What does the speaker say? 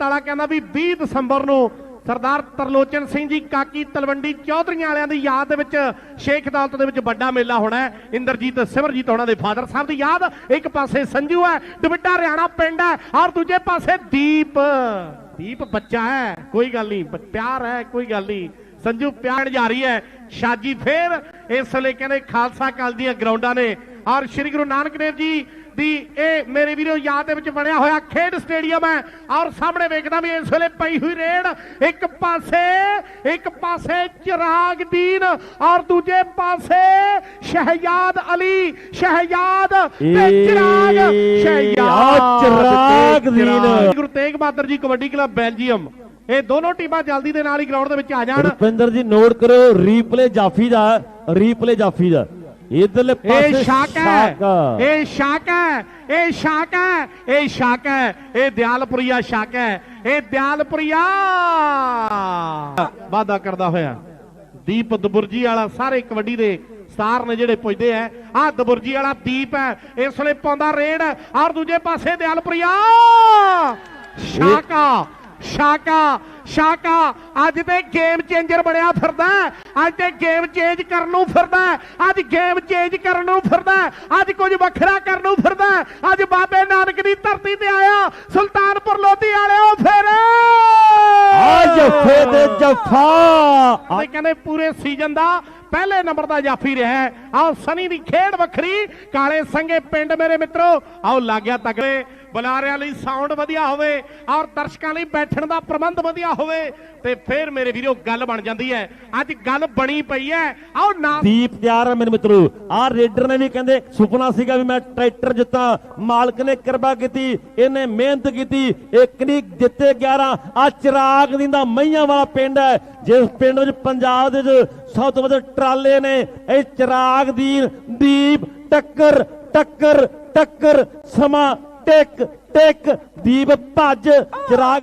ਵਾਲਾ ਕਹਿੰਦਾ ਵੀ 20 ਦਸੰਬਰ ਨੂੰ ਸਰਦਾਰ ਤਰਲੋਚਨ ਸਿੰਘ ਜੀ, ਕਾਕੀ ਤਲਵੰਡੀ ਚੌਧਰੀਆਂ ਵਾਲਿਆਂ ਦੀ ਯਾਦ ਦੇ ਵਿੱਚ ਸ਼ੇਖ ਅਦਾਲਤ ਦੇ ਵਿੱਚ ਵੱਡਾ ਮੇਲਾ ਹੋਣਾ ਹੈ। ਇੰਦਰਜੀਤ ਸਿਮਰਜੀਤ ਉਹਨਾਂ ਦੇ ਫਾਦਰ ਸਾਹਿਬ ਦੀ ਯਾਦ, ਇੱਕ ਪਾਸੇ ਸੰਜੂ ਹੈ ਦੁਬਿੱਡਾ ਹਰਿਆਣਾ ਪਿੰਡ ਹੈ ਔਰ ਦੂਜੇ ਪਾਸੇ ਦੀਪ। ਦੀਪ ਬੱਚਾ ਹੈ, ਕੋਈ ਗੱਲ ਨਹੀਂ ਪਿਆਰ ਹੈ, ਕੋਈ ਗੱਲ ਨਹੀਂ। ਸੰਜੂ ਪਿਆਰ ਜਾ ਰਹੀ ਹੈ, ਸ਼ਾਜੀ ਫੇਰ ਇਸ ਲਈ ਕਹਿੰਦੇ ਖਾਲਸਾ ਕਾਲ ਦੀਆਂ ਗਰਾਊਂਡਾਂ ਨੇ ਔਰ ਸ੍ਰੀ ਗੁਰੂ ਨਾਨਕ ਦੇਵ ਜੀ ਦੀ ਇਹ ਮੇਰੇ ਵੀਰੋ ਯਾਦ ਦੇ ਵਿੱਚ ਬਣਿਆ ਹੋਇਆ ਖੇਡ ਸਟੇਡੀਅਮ ਹੈ। ਔਰ ਸਾਹਮਣੇ ਵੇਖਦਾ ਵੀ ਇਸ ਵੇਲੇ ਪਈ ਹੋਈ ਰੇਡ। ਇੱਕ ਪਾਸੇ ਇੱਕ ਪਾਸੇ ਚਿਰਾਗ ਦੀਨ ਔਰ ਦੂਜੇ ਪਾਸੇ ਸ਼ਹਿਜ਼ਾਦ ਅਲੀ। ਸ਼ਹਿਜ਼ਾਦ ਤੇ ਚਿਰਾਗ। ਸ਼ਹਿਜ਼ਾਦ ਆ ਚਿਰਾਗ ਤੇ ਦੀਨ। ਚਿਰਾਗ। Guru Tegh Bahadur ji kabaddi club Belgium. ਇਹ ਦੋਨੋਂ ਟੀਮਾਂ ਜਲਦੀ ਦੇ ਨਾਲ ਹੀ ਗਰਾਊਂਡ ਦੇ ਵਿੱਚ ਆ ਜਾਣ। ਰੁਪਿੰਦਰ ਜੀ ਨੋਟ ਕਰੋ ਰੀਪਲੇ ਜਾਫੀ ਦਾ ਰੀਪਲੇ ਜਾਫੀ ਦਾ। ਇਧਰਲੇ ਪਾਸੇ ਇਹ ਸ਼ਾਕ ਹੈ। ਇਹ ਸ਼ਾਕ ਹੈ। ਇਹ ਸ਼ਾਕ ਹੈ। ਇਹ ਸ਼ਾਕ ਹੈ। ਇਹ ਦਿਆਲਪੁਰੀਆ ਸ਼ਾਕ ਹੈ। ਇਹ ਦਿਆਲਪੁਰੀਆ। ਵਾਦਾ ਕਰਦਾ ਹੋਇਆ। ਦੀਪ ਦਬੁਰਜੀ ਵਾਲਾ ਸਾਰੇ ਕਬੱਡੀ ਦੇ ਸਟਾਰ ਨੇ ਜਿਹੜੇ ਪੁੱਜਦੇ ਆ ਆ ਦਬੁਰਜੀ ਵਾਲਾ ਦੀਪ ਹੈ। ਇਸ ਵੇਲੇ ਪਾਉਂਦਾ ਰੇਡ। ਔਰ ਦੂਜੇ ਪਾਸੇ ਦਿਆਲਪੁਰੀਆ। ਸ਼ਾਕਾ ਸ਼ਾਕਾ ਸ਼ਾਕਾ ਅੱਜ ਤੇ ਗੇਮ ਚੇਂਜਰ ਬਣਿਆ ਫਿਰਦਾ। ਅੱਜ ਤੇ ਗੇਮ ਚੇਂਜ ਕਰਨ ਨੂੰ ਫਿਰਦਾ। ਅੱਜ ਗੇਮ ਚੇਂਜ ਕਰਨ ਨੂੰ ਫਿਰਦਾ। ਅੱਜ ਕੁਝ ਵੱਖਰਾ ਕਰਨ ਨੂੰ ਫਿਰਦਾ। ਅੱਜ ਬਾਬੇ ਨਾਨਕ ਦੀ ਧਰਤੀ ਤੇ ਆਇਆ ਸੁਲਤਾਨਪੁਰ ਲੋਧੀ ਵਾਲਿਓ ਫਿਰ ਆ ਜੱਫੇ ਦੇ ਜੱਫਾ ਤੇ ਕਹਿੰਦੇ ਪੂਰੇ ਸੀਜ਼ਨ ਦਾ ਪਹਿਲੇ ਨੰਬਰ ਦਾ ਜਾਫੀ ਰਿਹਾ। ਆਓ ਸਨੀ ਦੀ ਖੇਡ ਵੱਖਰੀ ਕਾਲੇ ਸੰਗੇ ਪਿੰਡ ਮੇਰੇ ਮਿੱਤਰੋ ਆਓ ਲੱਗਿਆ ਤਗੜੇ ਬੁਲਾਰਿਆਂ ਲਈ ਸਾਊਂਡ ਵਧੀਆ ਹੋਵੇ, ਔਰ ਦਰਸ਼ਕਾਂ ਲਈ ਬੈਠਣ ਦਾ ਪ੍ਰਬੰਧ ਵਧੀਆ ਹੋਵੇ, ਤੇ ਫਿਰ ਮੇਰੇ ਵੀਰੋ ਗੱਲ ਬਣ ਜਾਂਦੀ ਹੈ। ਅੱਜ ਗੱਲ ਬਣੀ ਪਈ ਹੈ। ਆਓ ਨਾ ਦੀਪ ਤਿਆਰ ਹੈ ਮੇਰੇ ਮਿੱਤਰੋ। ਆ ਰੇਡਰ ਨੇ ਵੀ ਕਹਿੰਦੇ, ਸੁਪਨਾ ਸੀਗਾ ਵੀ ਮੈਂ ਟਰੈਕਟਰ ਜਿੱਤਾਂ। ਮਾਲਕ ਨੇ ਕਿਰਪਾ ਕੀਤੀ, ਇਹਨੇ ਮਿਹਨਤ ਕੀਤੀ। ਇੱਕ ਨਹੀਂ, ਜਿੱਤੇ 11 ਆ ਚਿਰਾਗ ਦੀ ਦਾ ਮਈਆਂ ਵਾਲਾ ਪਿੰਡ ਹੈ, ਜਿਸ ਪਿੰਡ ਵਿੱਚ ਪੰਜਾਬ ਦੇ ਸਭ ਤੋਂ ਵੱਧ ਟਰਾਲੇ ਨੇ। ਇਹ ਚਿਰਾਗ ਦੀ ਦੀਪ, ਟੱਕਰ ਟੱਕਰ ਟੱਕਰ, ਸਮਾਂ ਟਿਕ ਟਿਕ ਦੀਪ ਭੱਜ ਚਿਰਾਗ